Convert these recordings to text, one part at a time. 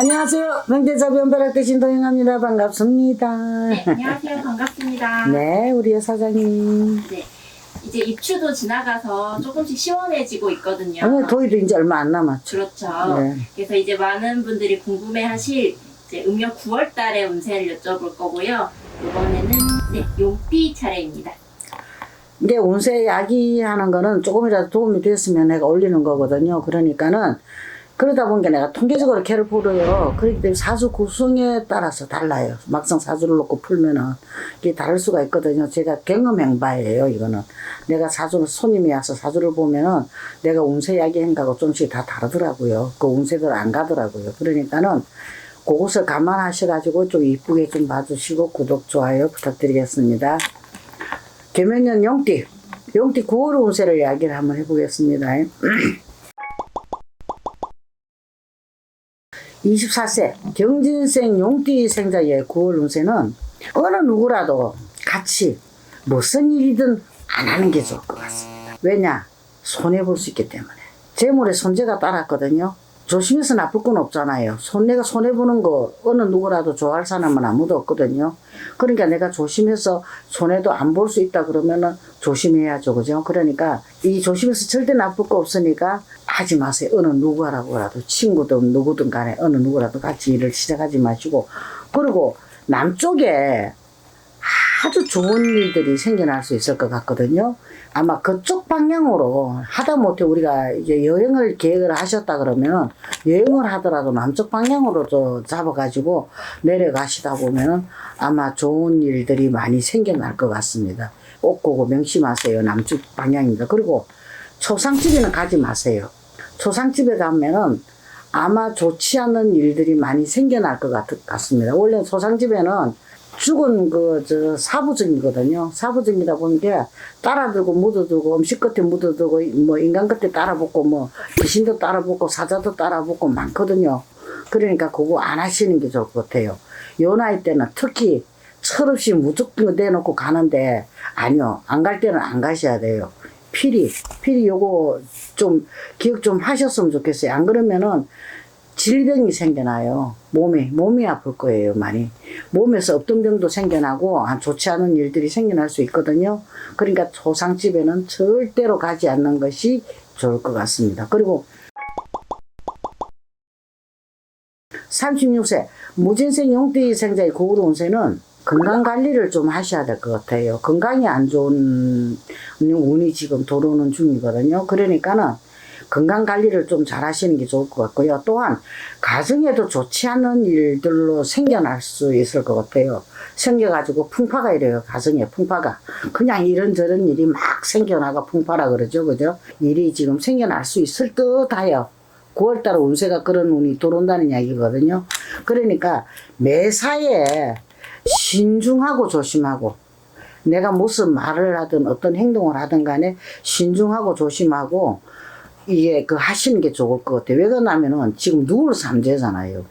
안녕하세요. 명대자 변별학 대신 동행합니다. 반갑습니다. 네, 안녕하세요. 반갑습니다. 네, 우리 여사장님. 네, 이제 입추도 지나가서 조금씩 시원해지고 있거든요. 오늘 도의도 이제 얼마 안 남았죠. 그렇죠. 네. 그래서 이제 많은 분들이 궁금해 하실 이제 음력 9월 달의 운세를 여쭤볼 거고요. 이번에는 네, 용띠 차례입니다. 이게 운세 야기하는 거는 조금이라도 도움이 됐으면 내가 올리는 거거든요. 그러니까는 그러다 보니까 내가 통계적으로 개를 풀어요. 그렇기 때문에 사주 구성에 따라서 달라요. 막상 사주를 놓고 풀면은 이게 다를 수가 있거든요. 제가 경험 행바예요, 이거는. 내가 사주를 손님이 와서 사주를 보면은 내가 운세 이야기한 거하고 좀씩 다 다르더라고요. 그 운세들 안 가더라고요. 그러니까는 그것을 감안하셔가지고 좀 이쁘게 좀 봐주시고 구독, 좋아요 부탁드리겠습니다. 개면년 용띠. 용띠 9월 운세를 이야기를 한번 해보겠습니다. 24세 경진생 용띠 생자의 9월 운세는 어느 누구라도 같이 무슨 일이든 안 하는 게 좋을 것 같습니다. 왜냐? 손해볼 수 있기 때문에. 재물에 손재가 따랐거든요. 조심해서 나쁠 건 없잖아요. 손, 내가 손해보는 거 어느 누구라도 좋아할 사람은 아무도 없거든요. 그러니까 내가 조심해서 손해도 안 볼 수 있다 그러면은 조심해야죠. 그죠? 그러니까 이 조심해서 절대 나쁠 거 없으니까 하지 마세요. 어느 누구라고라도 친구든 누구든 간에 어느 누구라도 같이 일을 시작하지 마시고 그리고 남쪽에 아주 좋은 일들이 생겨날 수 있을 것 같거든요. 아마 그쪽 방향으로 하다 못해 우리가 이제 여행을 계획을 하셨다 그러면 여행을 하더라도 남쪽 방향으로 저 잡아가지고 내려가시다 보면 아마 좋은 일들이 많이 생겨날 것 같습니다. 꼭 그거 명심하세요. 남쪽 방향입니다. 그리고 초상집에는 가지 마세요. 초상집에 가면은 아마 좋지 않은 일들이 많이 생겨날 것 같, 같습니다. 원래 초상집에는 죽은 그 저 사부증이거든요. 사부증이다 보니까 따라들고 묻어두고 음식 끝에 묻어두고 뭐 인간 끝에 따라붙고 뭐 귀신도 따라붙고 사자도 따라붙고 많거든요. 그러니까 그거 안 하시는 게 좋을 것 같아요. 요 나이 때는 특히 철없이 무조건 내놓고 가는데 아니요 안 갈 때는 안 가셔야 돼요. 필히 필히 요거 좀 기억 좀 하셨으면 좋겠어요. 안 그러면은 질병이 생겨나요. 몸이 몸이 아플 거예요 많이. 몸에서 없던 병도 생겨나고 아, 좋지 않은 일들이 생겨날 수 있거든요. 그러니까 초상집에는 절대로 가지 않는 것이 좋을 것 같습니다. 그리고 36세 무진생 용띠 생자의 고울 운세는 건강 관리를 좀 하셔야 될 것 같아요. 건강이 안 좋은 운이 지금 들어오는 중이거든요. 그러니까는 건강 관리를 좀 잘 하시는 게 좋을 것 같고요. 또한 가정에도 좋지 않은 일들로 생겨날 수 있을 것 같아요. 생겨가지고 풍파가 이래요. 가정에 풍파가. 그냥 이런저런 일이 막 생겨나가 풍파라 그러죠. 그죠? 일이 지금 생겨날 수 있을 듯 하여 9월달 운세가 그런 운이 들어온다는 이야기거든요. 그러니까 매사에 신중하고 조심하고 내가 무슨 말을 하든 어떤 행동을 하든 간에 신중하고 조심하고 이게 그 하시는 게 좋을 것 같아요. 왜 그러냐면은 지금 누울 삼재잖아요.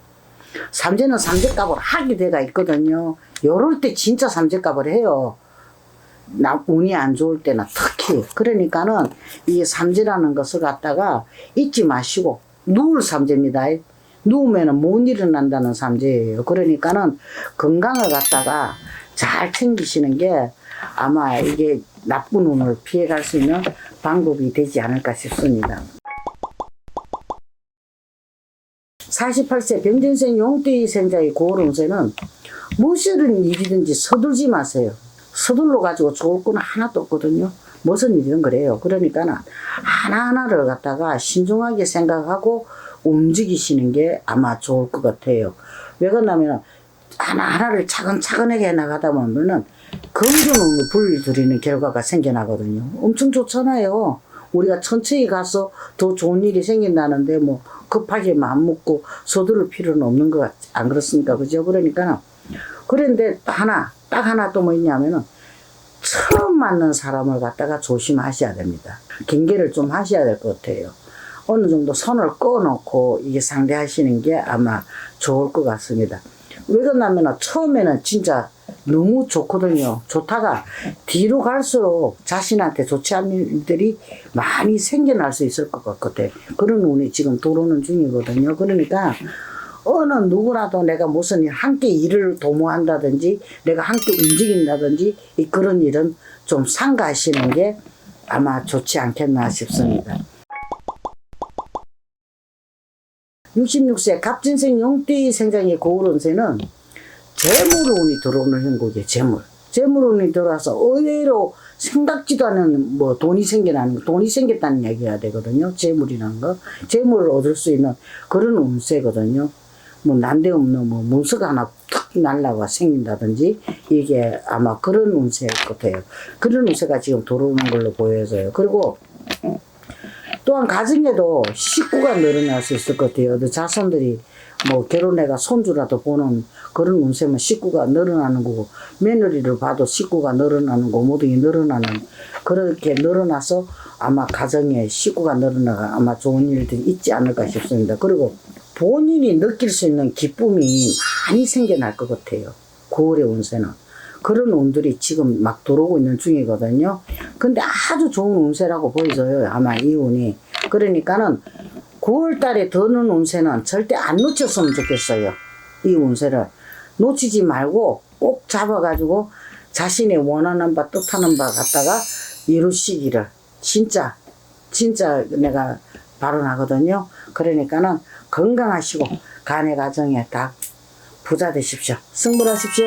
삼재는 삼재값을 하게 돼가 있거든요. 요럴 때 진짜 삼재값을 해요. 나 운이 안 좋을 때는 특히 그러니까는 이 삼재라는 것을 갖다가 잊지 마시고 누울 삼재입니다. 누우면은 못 일어난다는 삼재예요. 그러니까는 건강을 갖다가 잘 챙기시는 게 아마 이게 나쁜 운을 피해갈 수 있는 방법이 되지 않을까 싶습니다. 48세 병진생 용띠 생자의 고월운세는 무엇이든 일이든지 서둘지 마세요. 서둘러 가지고 좋을 거는 하나도 없거든요. 무슨 일이든 그래요. 그러니까는 하나하나를 갖다가 신중하게 생각하고 움직이시는 게 아마 좋을 것 같아요. 왜 그러냐면 하나하나를 차근차근하게 나가다 보면은 검정을 불들이는 결과가 생겨나거든요. 엄청 좋잖아요. 우리가 천천히 가서 더 좋은 일이 생긴다는데 뭐 급하게 마음 먹고 서두를 필요는 없는 것 같, 안 그렇습니까? 그죠? 그러니까 그런데 딱 하나, 딱 하나 또 뭐 있냐면은 처음 만난 사람을 갖다가 조심하셔야 됩니다. 경계를 좀 하셔야 될 것 같아요. 어느 정도 선을 꺼놓고 이게 상대하시는 게 아마 좋을 것 같습니다. 왜 그러냐면 처음에는 진짜 너무 좋거든요. 좋다가 뒤로 갈수록 자신한테 좋지 않은 일들이 많이 생겨날 수 있을 것 같거든요. 그런 운이 지금 들어오는 중이거든요. 그러니까 어느 누구라도 내가 무슨 일, 함께 일을 도모한다든지 내가 함께 움직인다든지 이 그런 일은 좀 삼가하시는 게 아마 좋지 않겠나 싶습니다. 66세 갑진생 용띠 생장의 고울운세는 재물운이 들어오는 행국이에요. 재물. 재물운이 들어와서 의외로 생각지도 않은 뭐 돈이 생겨나는 거, 돈이 생겼다는 얘기가 되거든요. 재물이라는 거. 재물을 얻을 수 있는 그런 운세거든요. 뭐 난데없는 뭐 문서가 하나 탁 날라와 생긴다든지 이게 아마 그런 운세일 것 같아요. 그런 운세가 지금 들어오는 걸로 보여져요. 그리고 또한 가정에도 식구가 늘어날 수 있을 것 같아요. 그 자손들이 뭐 결혼해가 손주라도 보는 그런 운세면 식구가 늘어나는 거고 며느리를 봐도 식구가 늘어나는 거 모든 게 늘어나는 그렇게 늘어나서 아마 가정에 식구가 늘어나가 아마 좋은 일들이 있지 않을까 싶습니다. 그리고 본인이 느낄 수 있는 기쁨이 많이 생겨날 것 같아요. 9월의 운세는. 그런 운들이 지금 막 들어오고 있는 중이거든요. 근데 아주 좋은 운세라고 보여져요. 아마 이 운이. 그러니까는 9월 달에 드는 운세는 절대 안 놓쳤으면 좋겠어요. 이 운세를. 놓치지 말고 꼭 잡아가지고 자신이 원하는 바, 뜻하는 바 갖다가 이루시기를. 진짜, 진짜 내가 발언하거든요. 그러니까는 건강하시고 간의 가정에 다 부자 되십시오. 승부하십시오.